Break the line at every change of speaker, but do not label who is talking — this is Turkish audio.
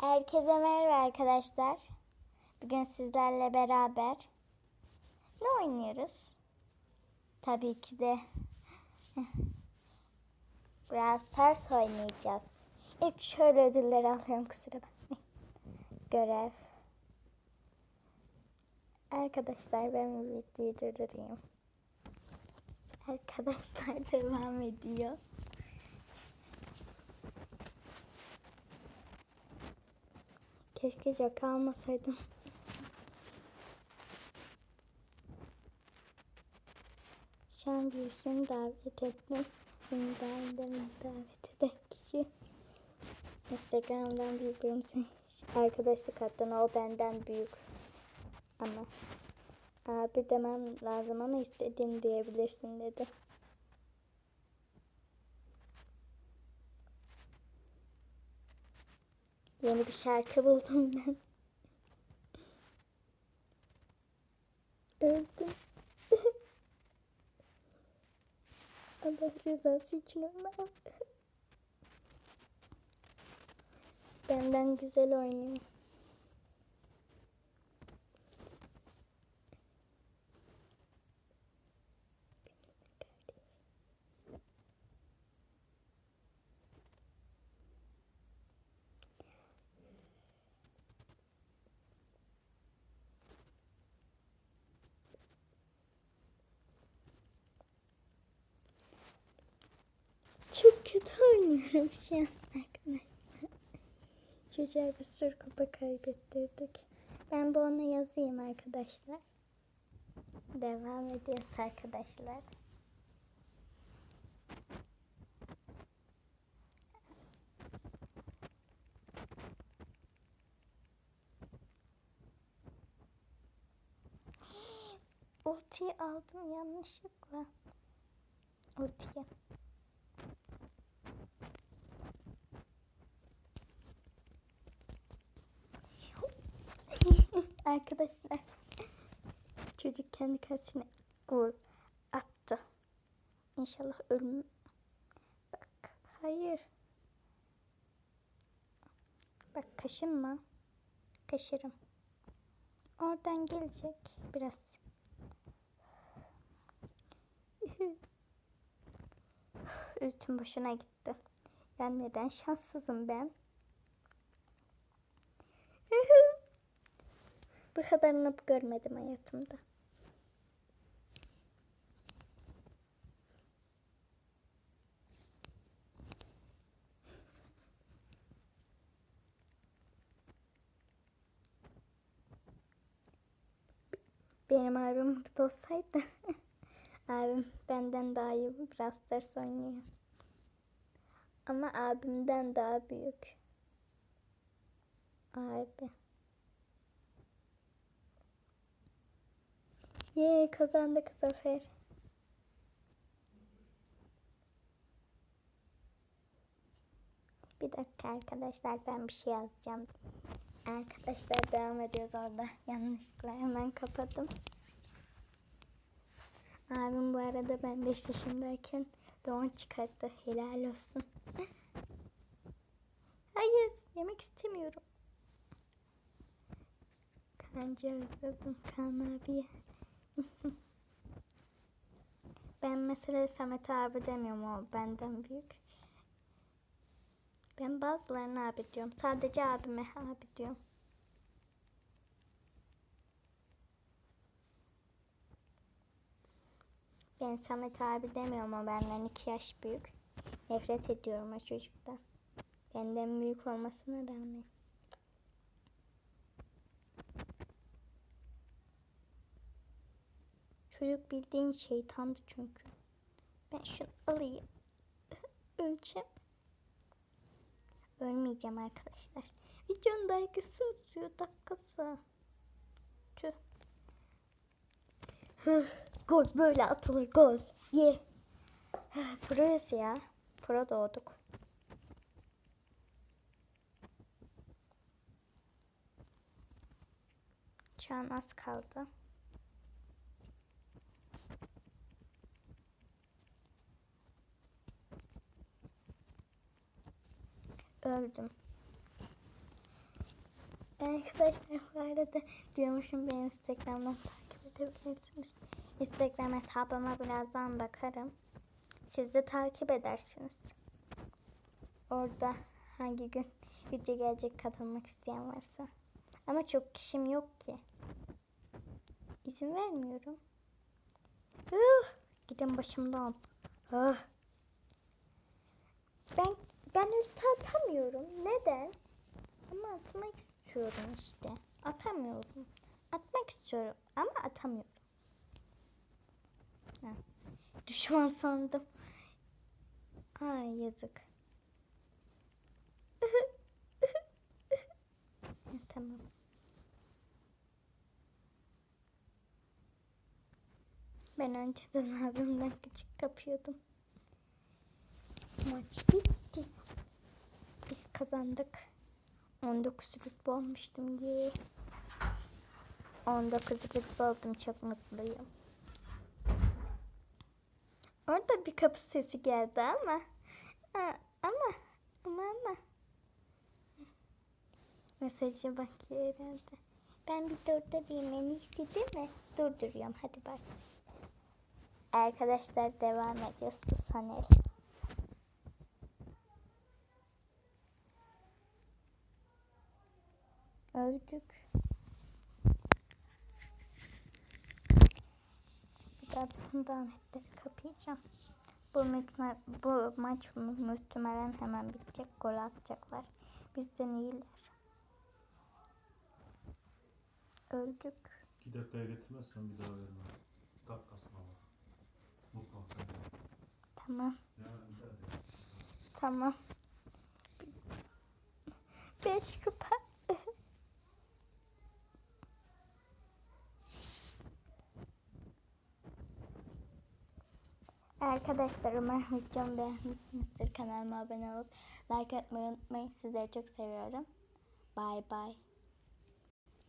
Herkese merhaba arkadaşlar. Bugün sizlerle beraber ne oynuyoruz? Tabii ki de biraz ters oynayacağız. İlk şöyle ödülleri alıyorum kusura bakmayın. Görev. Arkadaşlar ben videoyu durdurayım. Arkadaşlar devam ediyor. Keşke şaka almasaydım. Şu an birisini davet ettim. Beni davet eden kişi. Instagram'dan birbirimize arkadaşlık attın. O benden büyük. Ama abi demem lazım ama istediğini diyebilirsin dedi. Yeni bir şarkı buldum ben. Öldüm. Allah rızası için ölmem. Benden güzel oynuyor. Çok oynuyorum şu an arkadaşlar. Çocuğa bir sürü kupa kaybettirdik. Ben bu ona yazayım arkadaşlar. Devam ediyoruz arkadaşlar. Ultiyi aldım yanlışlıkla. Ultiyi. Arkadaşlar çocuk kendi kalesine gol attı. İnşallah ölüm. Bak hayır. Bak kaşınma. Kaşırım. Oradan gelecek biraz. Ultim boşuna gitti. Ya neden şanssızım ben? Bu kadarını görmedim hayatımda. Benim abim burada olsaydı abim benden daha iyi biraz ders oynuyor. Ama abimden daha büyük. Abi. Yee kazandık zafer. Bir dakika arkadaşlar ben bir şey yazacağım. Arkadaşlar devam ediyoruz orada. Yanlışlıkla hemen kapadım. Abim bu arada ben 5 yaşındayken doğum çıkarttı. Helal olsun. Hayır yemek istemiyorum. Kanca özledim Kaan abiye. Ben mesela Samet abi demiyorum o benden büyük. Ben bazılarına abi diyorum. Sadece abime abi diyorum. Ben Samet abi demiyorum o benden iki yaş büyük. Nefret ediyorum o çocuktan. Benden büyük olmasına rağmen. Çocuk bildiğin şeytandı çünkü. Ben şunu alayım. Öleceğim. Ölmeyeceğim arkadaşlar. Videonun dakikası uzuyor dakikası. Tüh. Gol böyle atılır gol. Ye. Hıh, Proyuz ya. Pro doğduk. Şu an az kaldı. Öldüm. Arkadaşlar bu arada diyormuşum beni Instagram'dan takip edebilirsiniz. Instagram hesabıma birazdan bakarım. Siz de takip edersiniz. Orada hangi gün video gelecek katılmak isteyen varsa. Ama çok kişim yok ki. İzin vermiyorum. Uh, gidin başımdan. Ah. Ben ben ulti atmak istiyorum işte. Atamıyorum. Atmak istiyorum ama atamıyorum. Ha. Düşman sandım. Ay yazık. Tamam. Ben önceden abimden küçük kapıyordum. Maç bitti. Biz kazandık. 19 rütbe olmuştum diye. 19 rütbe oldum çok mutluyum. Orada bir kapı sesi geldi ama Aa, ama ama ama mesajı bakıyor herhalde. Ben bir durdurayım en iyisi değil mi? Durduruyorum hadi bak. Arkadaşlar devam ediyoruz bu sanel. Öldük. Bir daha bütün davetleri kapayacağım. Bu, bu maç mu- muhtemelen hemen bitecek. Gol atacaklar. Bizden iyiler. Öldük.
İki dakikaya getirmezsen bir daha vermem. Dakikasına bak. Mutlaka.
Tamam.
Yani.
Tamam. Beş kupa. Arkadaşlar umarım videomu beğenmişsinizdir. Kanalıma abone olup like atmayı unutmayın. Sizleri çok seviyorum. Bye bye.